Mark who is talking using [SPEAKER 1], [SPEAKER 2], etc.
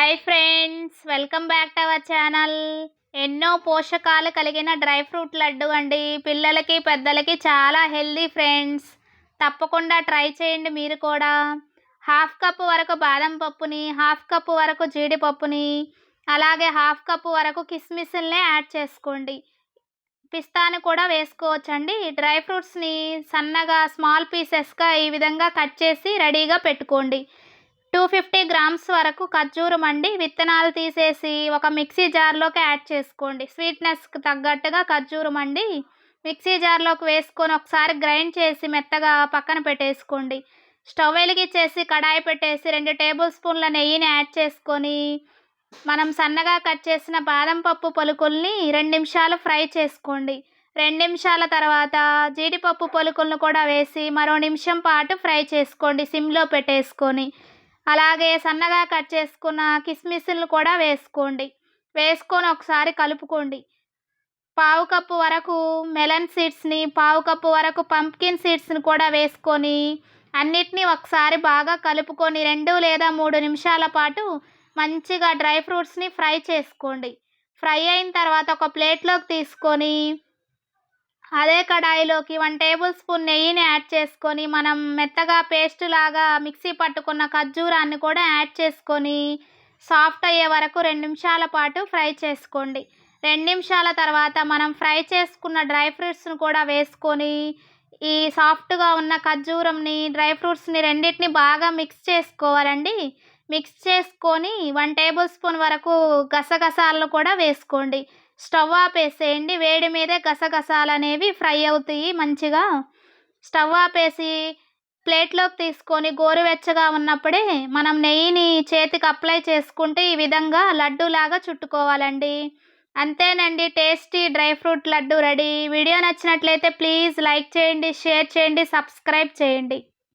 [SPEAKER 1] Hi friends welcome back to our channel ఎన్నో పోషకాలు కలిగిన డ్రై ఫ్రూట్ లడ్డు అండి. పిల్లలకి పెద్దలకి చాలా హెల్దీ ఫ్రెండ్స్ తప్పకుండా ట్రై చేయండి మీరు కూడా. హాఫ్ కప్ వరకు బాదం పప్పుని హాఫ్ కప్ వరకు జీడిపప్పుని అలాగే హాఫ్ కప్ వరకు కిస్మిస్ని యాడ్ చేసుకోండి. పిస్తాను కూడా వేసుకోవచ్చండి. డ్రై ఫ్రూట్స్ని సన్నగా స్మాల్ పీసెస్గా ఈ విధంగా కట్ చేసి రెడీగా పెట్టుకోండి. టూ ఫిఫ్టీ గ్రామ్స్ వరకు ఖర్జూరం అండి. విత్తనాలు తీసేసి ఒక మిక్సీ జార్లోకి యాడ్ చేసుకోండి. స్వీట్నెస్కి తగ్గట్టుగా ఖర్జూరం అండి. మిక్సీ జార్లోకి వేసుకొని ఒకసారి గ్రైండ్ చేసి మెత్తగా పక్కన పెట్టేసుకోండి. స్టవ్ వెలిగించేసి కడాయి పెట్టేసి రెండు టేబుల్ స్పూన్ల నెయ్యిని యాడ్ చేసుకొని మనం సన్నగా కట్ చేసిన బాదం పప్పు పలుకుల్ని రెండు నిమిషాలు ఫ్రై చేసుకోండి. రెండు నిమిషాల తర్వాత జీడిపప్పు పలుకులను కూడా వేసి మరో నిమిషం పాటు ఫ్రై చేసుకోండి. సిమ్లో పెట్టేసుకొని అలాగే సన్నగా కట్ చేసుకున్న కిస్మిస్లు కూడా వేసుకోండి. వేసుకొని ఒకసారి కలుపుకోండి. పావు కప్పు వరకు మెలన్ సీడ్స్ని పావు కప్పు వరకు పంప్కిన్ సీడ్స్ని కూడా వేసుకొని అన్నిటినీ ఒకసారి బాగా కలుపుకొని రెండు లేదా మూడు నిమిషాల పాటు మంచిగా డ్రై ఫ్రూట్స్ని ఫ్రై చేసుకోండి. ఫ్రై అయిన తర్వాత ఒక ప్లేట్లోకి తీసుకొని అదే కడాయిలోకి వన్ టేబుల్ స్పూన్ నెయ్యిని యాడ్ చేసుకొని మనం మెత్తగా పేస్ట్ లాగా మిక్సీ పట్టుకున్న ఖర్జూరాన్ని కూడా యాడ్ చేసుకొని సాఫ్ట్ అయ్యే వరకు రెండు నిమిషాల పాటు ఫ్రై చేసుకోండి. రెండు నిమిషాల తర్వాత మనం ఫ్రై చేసుకున్న డ్రై ఫ్రూట్స్ని కూడా వేసుకొని ఈ సాఫ్ట్గా ఉన్న ఖర్జూరంని డ్రై ఫ్రూట్స్ని రెండింటిని బాగా మిక్స్ చేసుకోవాలండి. మిక్స్ చేసుకొని వన్ టేబుల్ స్పూన్ వరకు గసగసాలను కూడా వేసుకోండి. స్టవ్ ఆపేసేయండి. వేడి మీదే గసగసాలు అనేవి ఫ్రై అవుతాయి మంచిగా. స్టవ్ ఆపేసి ప్లేట్లోకి తీసుకొని గోరువెచ్చగా ఉన్నప్పుడే మనం నెయ్యిని చేతికి అప్లై చేసుకుంటే ఈ విధంగా లడ్డూలాగా చుట్టుకోవాలండి. అంతేనండి. Tasty dry fruit laddu ready. Video నచ్చినట్లయితే ప్లీజ్ లైక్ చేయండి షేర్ చేయండి సబ్స్క్రైబ్ చేయండి.